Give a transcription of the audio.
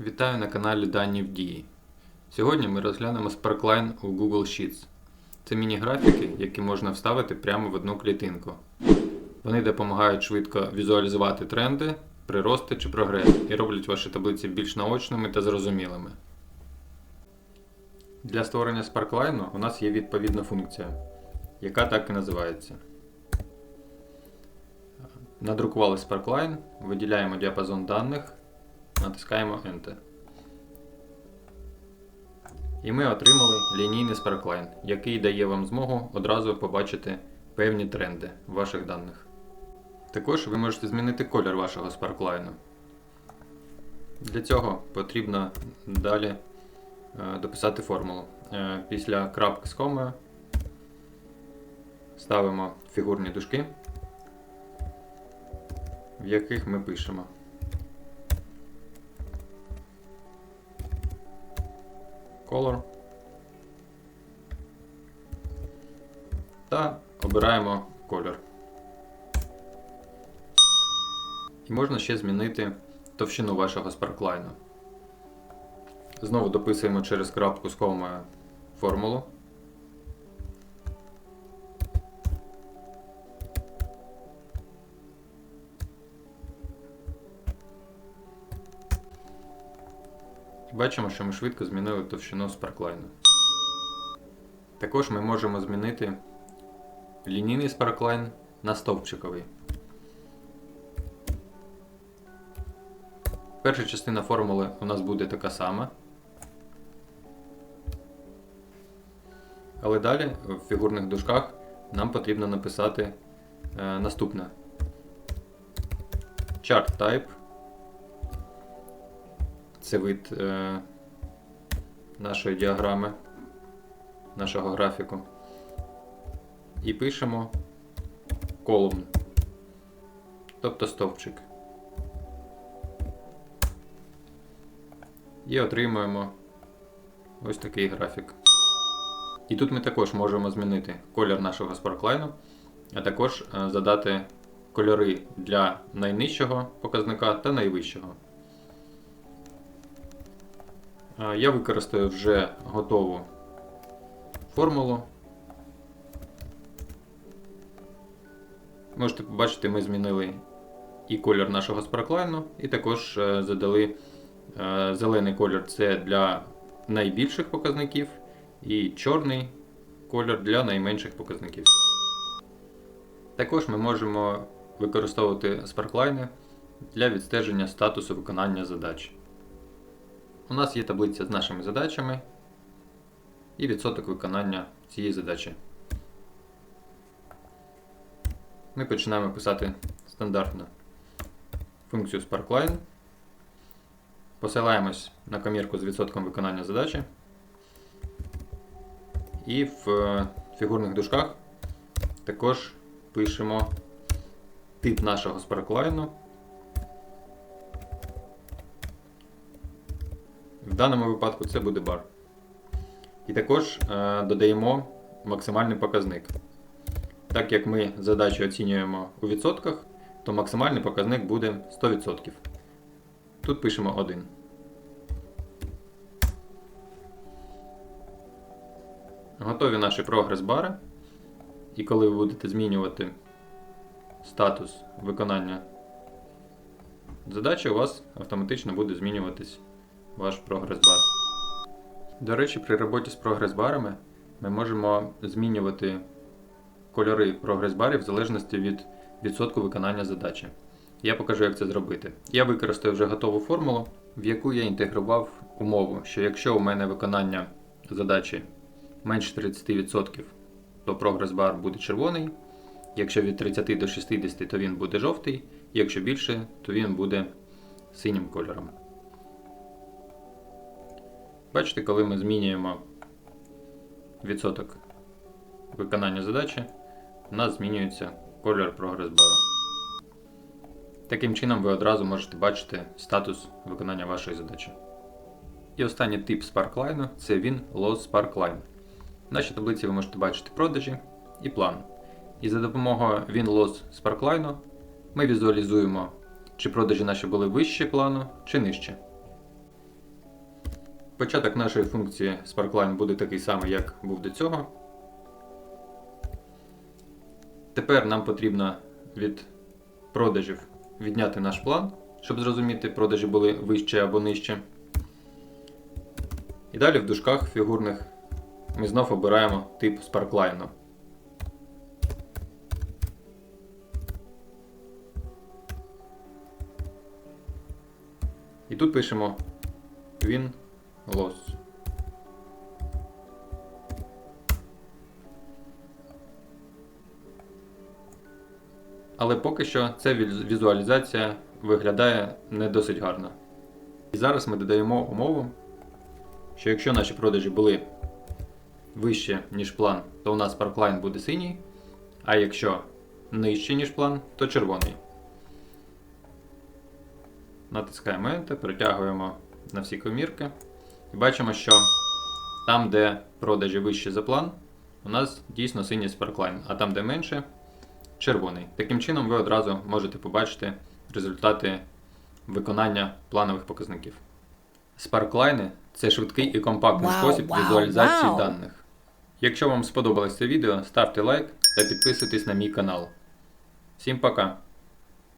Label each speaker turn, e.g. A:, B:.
A: Вітаю на каналі Дані в Дії. Сьогодні ми розглянемо Sparkline у Google Sheets. Це міні-графіки, які можна вставити прямо в одну клітинку. Вони допомагають швидко візуалізувати тренди, прирости чи прогрес і роблять ваші таблиці більш наочними та зрозумілими. Для створення Sparkline у нас є відповідна функція, яка так і називається. Надрукували Sparkline, виділяємо діапазон даних, натискаємо Enter. І ми отримали лінійний Sparkline, який дає вам змогу одразу побачити певні тренди ваших даних. Також ви можете змінити колір вашого Sparkline. Для цього потрібно далі е, дописати формулу. Е, Після крапки з комою ставимо фігурні дужки, в яких ми пишемо. Color. Та обираємо колір. І можна ще змінити товщину вашого спарклайну. Знову дописуємо через крапку з комою формулу. Бачимо, що ми швидко змінили товщину спарклайну. Також ми можемо змінити лінійний спарклайн на стовпчиковий. Перша частина формули у нас буде така сама. Але далі в фігурних дужках нам потрібно написати е, наступне. Chart type. Це вид е, нашої діаграми, нашого графіку. І пишемо column, тобто стовпчик. І отримуємо ось такий графік. І тут ми також можемо змінити колір нашого спарклайну, а також е, задати кольори для найнижчого показника та найвищого. Е, Я використаю вже готову формулу. Можете побачити, ми змінили і колір нашого спарклайну, і також е, задали е, зелений колір це для найбільших показників, і чорний колір для найменших показників. Також ми можемо використовувати спарклайни для відстеження статусу виконання задач. У нас є таблиця з нашими задачами і відсоток виконання цієї задачі. Ми починаємо писати стандартну функцію Sparkline. Посилаємось на комірку з відсотком виконання задачі. І в е, фігурних дужках також пишемо тип нашого Sparkline. В даному випадку це буде бар. І також е, додаємо максимальний показник. Так як ми задачу оцінюємо у відсотках, то максимальний показник буде 100%. Тут пишемо 1. Готові наші прогрес-бари. І коли ви будете змінювати статус виконання задачі, у вас автоматично буде змінюватись ваш прогрес-бар. До речі, при роботі з прогрес-барами ми можемо змінювати кольори прогрес-барів в залежності від відсотку виконання задачі. Я покажу, як це зробити. Я використаю вже готову формулу, в яку я інтегрував умову, що якщо у мене виконання задачі менше 30%, то прогрес-бар буде червоний. Якщо від 30 до 60, то він буде жовтий, якщо більше, то він буде синім кольором. Бачите, коли ми змінюємо відсоток виконання задачі, у нас змінюється колір прогрес-бару. Таким чином ви одразу можете бачити статус виконання вашої задачі. І останній тип Sparkline це він Loss Sparkline. В нашій таблиці ви можете бачити продажі і план. І за допомогою Win-Loss Sparkline ми візуалізуємо, чи продажі наші були вище плану, чи нижче. Початок нашої функції Sparkline буде такий самий, як був до цього. Тепер нам потрібно від продажів відняти наш план, щоб зрозуміти, продажі були вище або нижче. І далі в дужках фігурних ми знов обираємо тип Sparkline. І тут пишемо Win Loss. Але поки що ця візуалізація виглядає не досить гарно. І зараз ми додаємо умову, що якщо наші продажі були вище, ніж план, то у нас парклайн буде синій, а якщо нижче, ніж план, то червоний. Натискаємо Enter, перетягуємо на всі комірки і бачимо, що там, де продажі вищі за план, у нас дійсно синій спарклайн, а там, де менше, червоний. Таким чином, ви одразу можете побачити результати виконання планових показників. Спарклайни це швидкий і компактний
B: Вау,
A: спосіб
B: вау,
A: візуалізації
B: вау.
A: даних. Якщо вам сподобалось це відео, ставте лайк та підписуйтесь на мій канал. Всім пока!